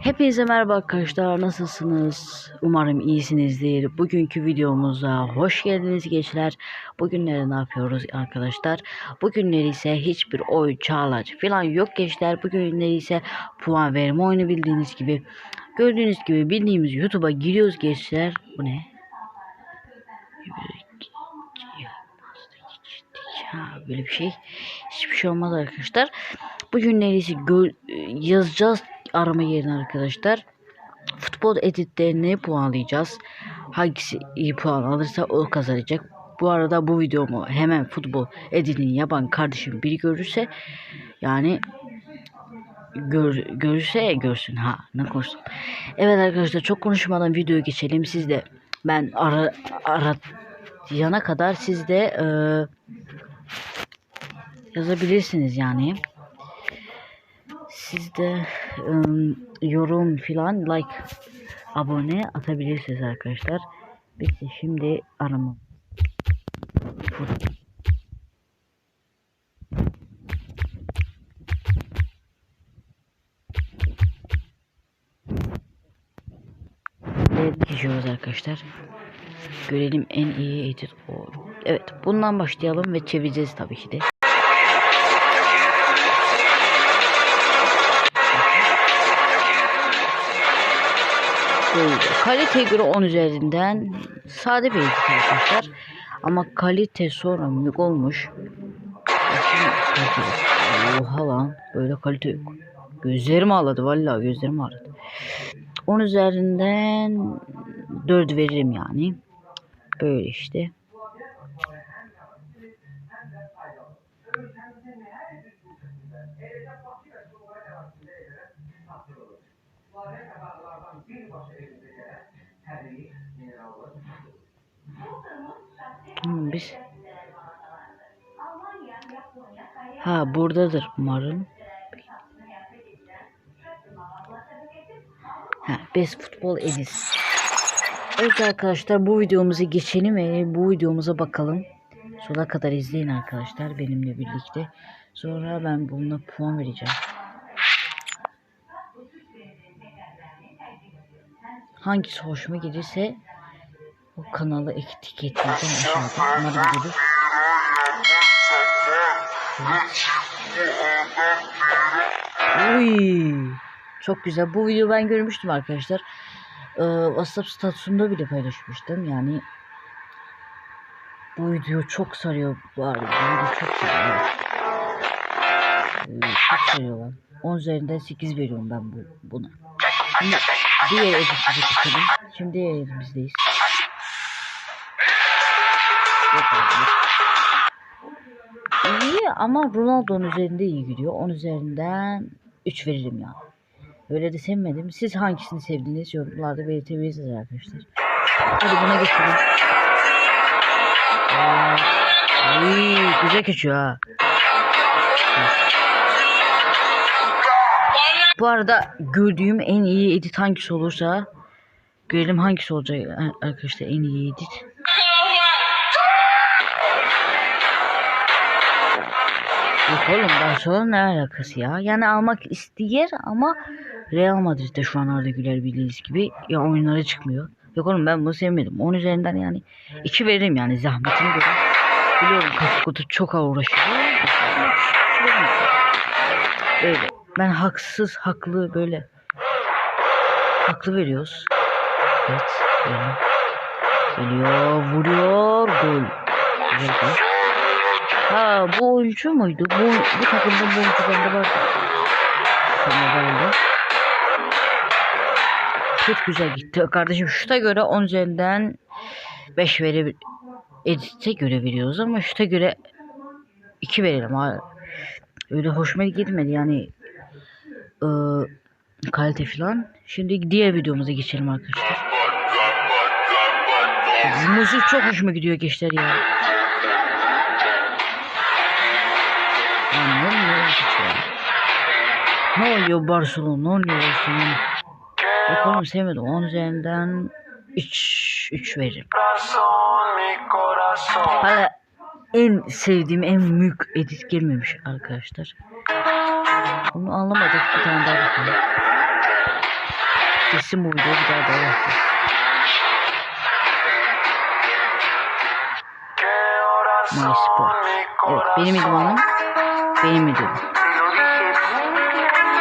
Hepinize merhaba arkadaşlar nasılsınız? Umarım iyisinizdir. Bugünkü videomuza hoş geldiniz gençler. Bugünleri ne yapıyoruz arkadaşlar? Bugünleri ise hiçbir oy çağlaç falan yok gençler. Bugünleri ise puan verme oyunu bildiğiniz gibi. Gördüğünüz gibi bildiğimiz YouTube'a giriyoruz gençler. Bu ne? Böyle bir şey. Hiçbir şey olmaz arkadaşlar. Bugünleri ise gö- yazacağız arama yerine arkadaşlar. Futbol editlerini puanlayacağız. Hangisi iyi puan alırsa o kazanacak. Bu arada bu videomu hemen futbol editini yapan kardeşim biri görürse yani gör, görürse görsün ha ne konuştum. Evet arkadaşlar çok konuşmadan videoya geçelim. Siz de ben ara ara yana kadar siz de e, yazabilirsiniz yani. Siz de ım, yorum filan like abone atabilirsiniz arkadaşlar. Bitti şimdi arama. Geçiyoruz arkadaşlar. Görelim en iyi edit. Evet bundan başlayalım ve çevireceğiz tabii ki de. Böyle. Kaliteye göre 10 üzerinden sade bir edit arkadaşlar. Ama kalite sonra mük olmuş. Kalite. Oha lan böyle kalite yok. Gözlerim ağladı vallahi gözlerim ağladı. 10 üzerinden 4 veririm yani. Böyle işte. Hmm, biz Ha buradadır umarım. Ha, Best Futbol Edis. Evet arkadaşlar bu videomuzu geçelim ve bu videomuza bakalım. Sona kadar izleyin arkadaşlar benimle birlikte. Sonra ben buna puan vereceğim. Hangisi hoşuma gelirse o kanalı etiketleyeceğim aşağıda. Umarım gelir. Uy, çok güzel. Bu videoyu ben görmüştüm arkadaşlar. Ee, WhatsApp statusumda bile paylaşmıştım. Yani bu video çok sarıyor bu arada. Bu video çok sarıyor. Ee, çok sarıyor lan. 10 üzerinden 8 veriyorum ben bu, buna. Şimdi diğer editimize çıkalım. Şimdi diğer yok. İyi ama Ronaldo'nun üzerinde iyi gidiyor. 10 üzerinden 3 veririm ya. Öyle de sevmedim. Siz hangisini sevdiğiniz yorumlarda belirtebilirsiniz arkadaşlar. Hadi buna geçelim. Aa, Uy, güzel geçiyor ha. Bu arada gördüğüm en iyi edit hangisi olursa görelim hangisi olacak arkadaşlar en iyi edit. Yok oğlum Barcelona ne alakası ya? Yani almak ister ama Real Madrid'de şu an Arda Güler bildiğiniz gibi ya oyunlara çıkmıyor. Yok oğlum ben bunu sevmedim. 10 üzerinden yani 2 veririm yani zahmetini göre. Biliyorum Kaskut'u çok uğraşıyor. Böyle. Ben haksız haklı böyle haklı veriyoruz. Evet. Böyle. Geliyor vuruyor gol. Güzel. Ha bu oyuncu muydu? Bu, bu takımda bu oyuncu bende var. Tamam oldu. Çok güzel gitti. Kardeşim şuta göre 10 üzerinden 5 verebil... Edit'e göre veriyoruz ama şuta göre 2 verelim. Öyle hoşuma gitmedi yani. Ee, kalite falan. Şimdi diğer videomuza geçelim arkadaşlar. Müzik çok hoşuma gidiyor gençler ya. Ne oluyor? Ne oluyor Barcelona? Ne oluyor Barcelona? Oğlum sevmedim. 10 üzerinden 3 3 veririm. Hala en sevdiğim en büyük edit gelmemiş arkadaşlar. Bunu anlamadık. Bir tane daha bakalım. Kesin bu bir daha devam edeceğiz. My Sport. Evet benim idmanım. Benim idmanım.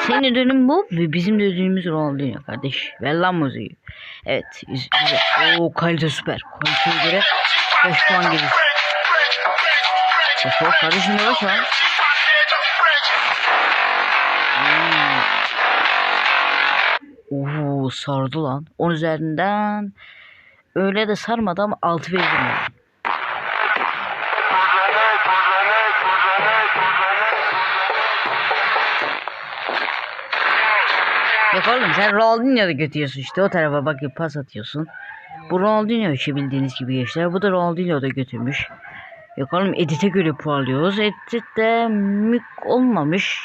Senin ödülün bu ve bizim de ödülümüz Ronaldinho kardeş. Ver lan müziği. Evet. Güzel. Oo kalite süper. Kaliteye göre 5 puan gelir. Bak kardeşim yavaş lan. Oo sardı lan. 10 üzerinden öyle de sarmadı ama 6 verdim yani. Yok oğlum sen Ronaldinho'da götürüyorsun işte o tarafa bakıp pas atıyorsun. Bu Ronaldinho işi bildiğiniz gibi gençler. Bu da Ronaldinho da götürmüş. Yok oğlum edite göre puanlıyoruz. Edit de mük olmamış.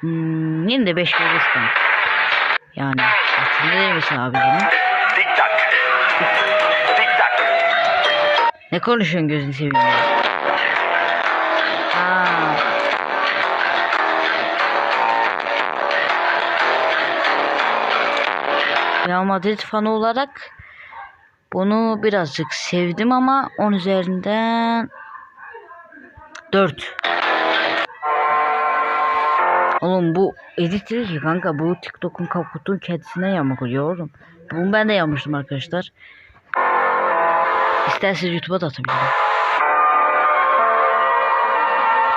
Hmm, yine de 5 veririz kanka. Yani aslında değil misin abi benim? Tic tac. Tic tac. Ne konuşuyorsun gözünü seveyim ya? Aa. Real Madrid fanı olarak bunu birazcık sevdim ama 10 üzerinden 4. Oğlum bu edit değil ki kanka bu TikTok'un kaputun kendisine yamak oluyor oğlum. Bunu ben de yapmıştım arkadaşlar. İsterseniz YouTube'a da atabilirim.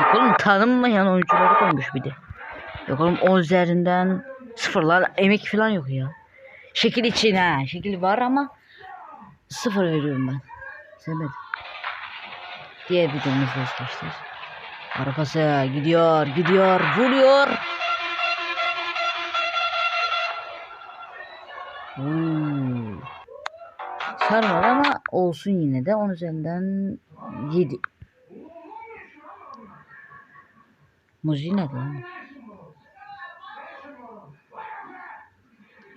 Yok oğlum tanınmayan oyuncuları koymuş bir de. Yok oğlum 10 üzerinden sıfırlar emek falan yok ya. Şekil için ha. Şekil var ama sıfır veriyorum ben. Sevmedim. Diğer videomuzda arkadaşlar. Arabası gidiyor gidiyor vuruyor. Hmm. Sarmadı ama olsun yine de 10 üzerinden 7. Müziği nerede lan?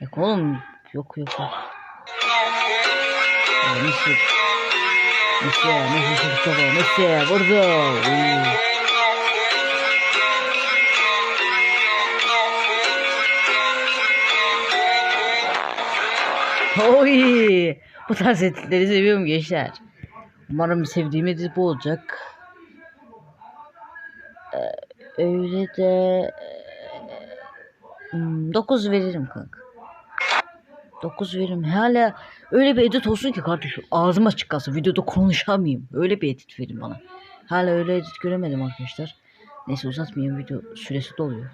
Yok oğlum yok yok yok. Messi. Messi, Messi çok Messi vurdu. Uy. Oy! Bu tarz editleri seviyorum gençler. Umarım sevdiğim edit bu olacak. Ee, öyle de 9 veririm kanka. 9 veririm. Hala öyle bir edit olsun ki kardeşim ağzım açık kalsın. Videoda konuşamayayım. Öyle bir edit verin bana. Hala öyle edit göremedim arkadaşlar. Neyse uzatmayayım video süresi doluyor.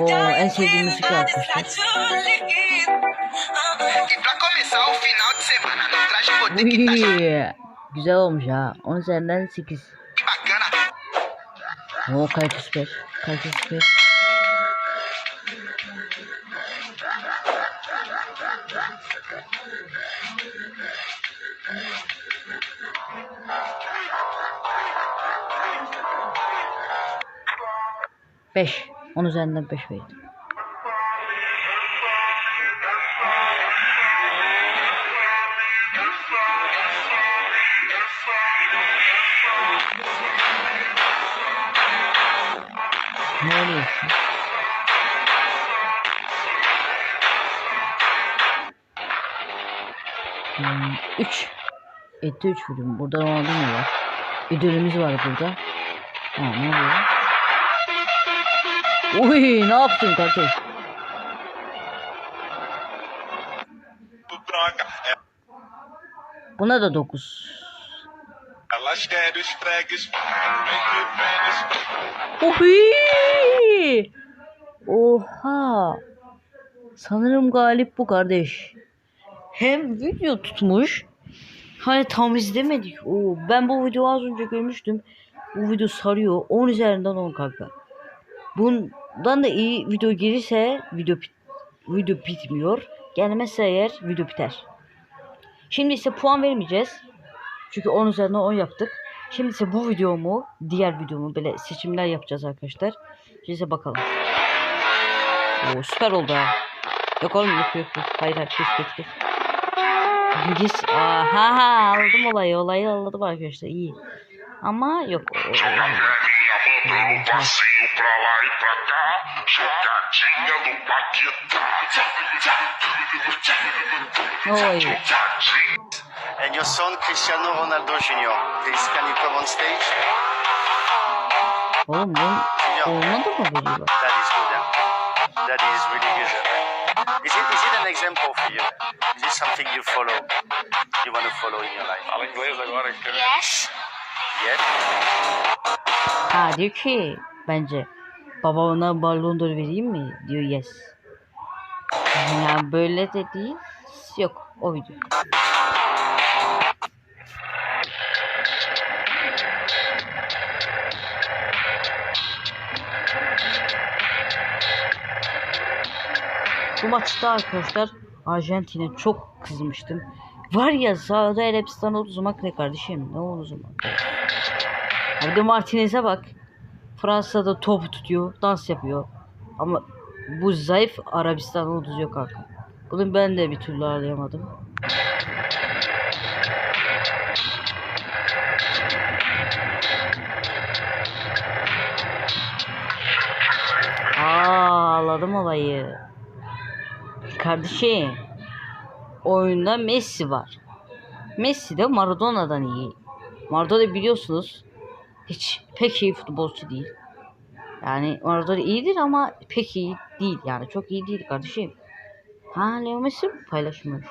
Oo, en sevdiğim müzik arkadaşlar. Pra começar o final de semana no traje vou ter que tá Uy, Güzel olmuş ha. 10 üzerinden 8. bacana. Oo kalite süper. Kalite süper. Beş. On üzerinden beş verdim. Ne oluyor? şu? Hmm, 3. Etti 3 film. Burada Ronaldinho var. Ödülümüz var burada. Ha ne oluyor? Uy ne yaptın kardeş? Buna da 9. Elas querem os pregues. Vem que vem Uy! Oha! Sanırım galip bu kardeş. Hem video tutmuş. Hani tam izlemedik. Oo, ben bu videoyu az önce görmüştüm. Bu video sarıyor. 10 üzerinden 10 kanka. Bundan da iyi video gelirse video video bitmiyor. Gelmezse eğer video biter. Şimdi ise puan vermeyeceğiz. Çünkü 10 üzerinden 10 yaptık. Şimdi ise bu videomu, diğer videomu böyle seçimler yapacağız arkadaşlar. Şimdi ise bakalım. Oo süper oldu ha. Yok oğlum yok yok yok. Hayır hayır kes kes kes. Gis. Aha aldım olayı. Olayı anladım arkadaşlar. iyi. Ama yok. O- o- dando passinho pra lá e pra cá, jogadinha do Paquetá. Oy. And your son Cristiano Ronaldo Jr. Please, can you come on stage? Oğlum bu olmadı mı acaba? That is good. Huh? That is really good. Is it is it an example for you? Is it something you follow? You want to follow in your life? Fala inglês agora, cara. Yes. Yes. Ha diyor ki bence babana ballon d'Or vereyim mi? Diyor yes. Yani böyle de değil. Yok o video. Bu maçta arkadaşlar Arjantin'e çok kızmıştım. Var ya Saudi Arabistan o zaman ne kardeşim? Ne oldu o zaman? Bir de Martinez'e bak. Fransa'da top tutuyor, dans yapıyor. Ama bu zayıf Arabistan ordusu yok kanka. Bunu ben de bir türlü ağlayamadım. Aa, ağladım olayı. Kardeşim. Oyunda Messi var. Messi de Maradona'dan iyi. Maradona biliyorsunuz hiç pek iyi futbolcu değil. Yani Maradona iyidir ama pek iyi değil yani çok iyi değil kardeşim. Ha Leo Messi paylaşmış.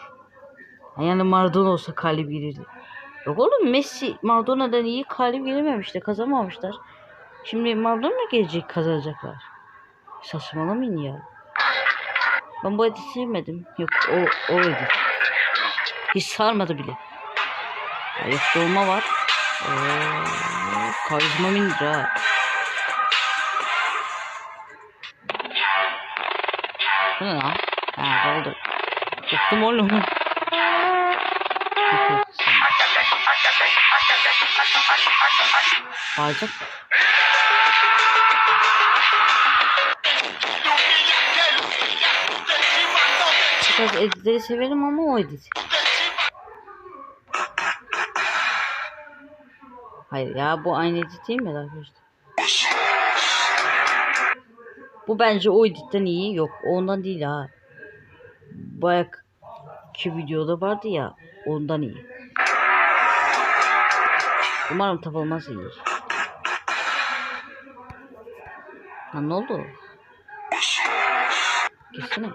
Ha, Yani Maradona olsa kalip girirdi. Yok oğlum Messi Maradona'dan iyi kalip girememişti kazanmamışlar. Şimdi Maradona gelecek kazanacaklar. Saçmalamayın ya. Ben bu editi sevmedim. Yok o, o edit. Hiç sarmadı bile. Ya, dolma var. Oo, karizma mindir ha. Bu ne lan? Ha kaldı. Bıktım oğlum. Yok, yok, sen- Bağıracak. Biraz editleri severim ama o edit. Hayır ya bu aynı edit değil mi arkadaşlar? Bu bence o editten iyi. Yok ondan değil ha. Bayak ki videoda vardı ya ondan iyi. Umarım tapılmaz iyi. Ha ne oldu? Gitsene.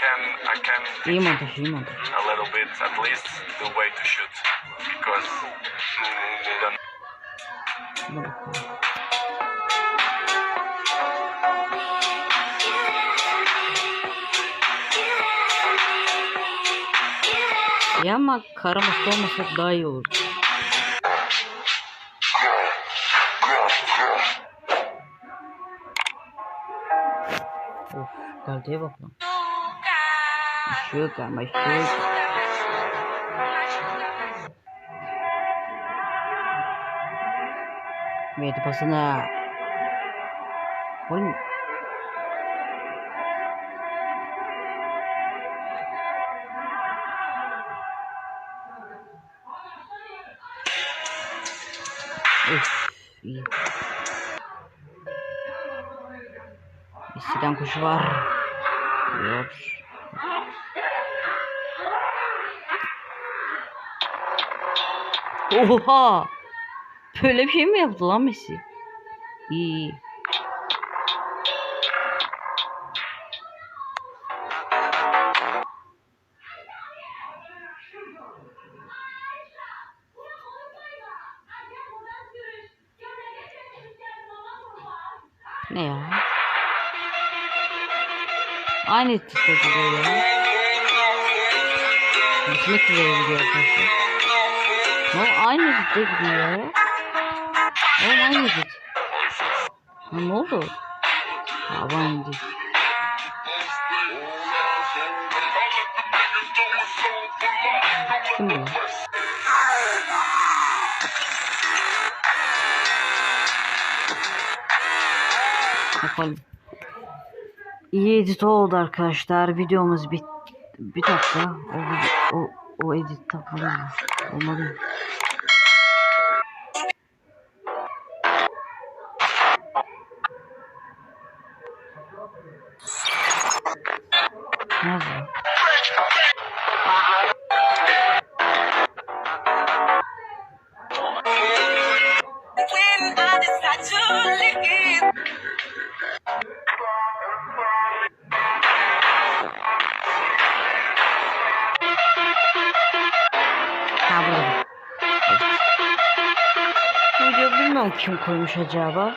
Can, I can İyi montaj iyi montaj. a little bit, at least, the way to shoot. Because the Buna bakalım. Ya ama karaması olmasak daha iyi olur. Of kaliteye bak lan. Işık ama ışık. Verdi pasını. Oğlum. Üf, iyi. Messi'den koşu var. Yok. Oha! Böyle bir şey mi yaptı lan Messi? İyi. Ne ya? Aynı gidiyor ya. Bitmek üzere gidiyor arkadaşlar. Ne aynı tipte gidiyor. Oğlum aynı tip. Ha ne oldu? Ha aynı tip. Kim bu? Bakalım. İyi edit oldu arkadaşlar. Videomuz bit bir dakika. O, o, o edit takılıyor. Olmadı. Nerede? Kim koymuş acaba.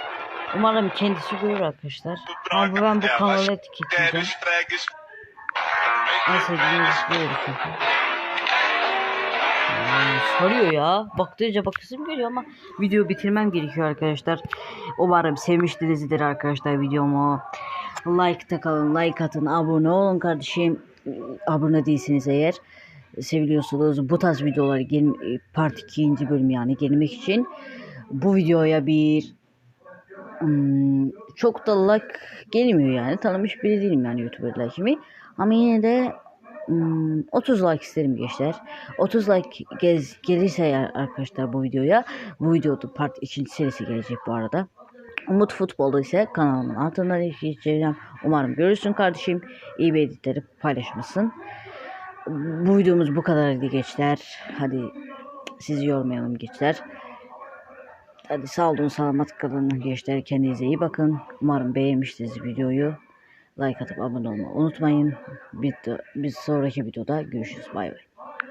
Umarım kendisi görür arkadaşlar. Ama ben bu kanalı etiketleyeceğim. En sevdiğim görür çünkü. Hmm, sarıyor ya. Baktıkça bakısım geliyor ama video bitirmem gerekiyor arkadaşlar. Umarım sevmişsinizdir arkadaşlar videomu. Like kalın, like atın, abone olun kardeşim. Abone değilsiniz eğer seviliyorsunuz bu tarz videoları part 2. bölüm yani gelmek için bu videoya bir hmm, çok da like gelmiyor yani tanımış biri değilim yani youtuberlar kimi ama yine de hmm, 30 like isterim gençler 30 like gez, gelirse arkadaşlar bu videoya bu videoda part 2. serisi gelecek bu arada Umut Futbol'da ise kanalımın altından izleyeceğim. Umarım görürsün kardeşim. İyi bir editleri paylaşmasın. Bu videomuz bu kadardı gençler. Hadi sizi yormayalım gençler. Hadi sağ olun selamat kalın gençler. Kendinize iyi bakın. Umarım beğenmişsiniz videoyu. Like atıp abone olmayı unutmayın. Bir, bir sonraki videoda görüşürüz. Bay bay.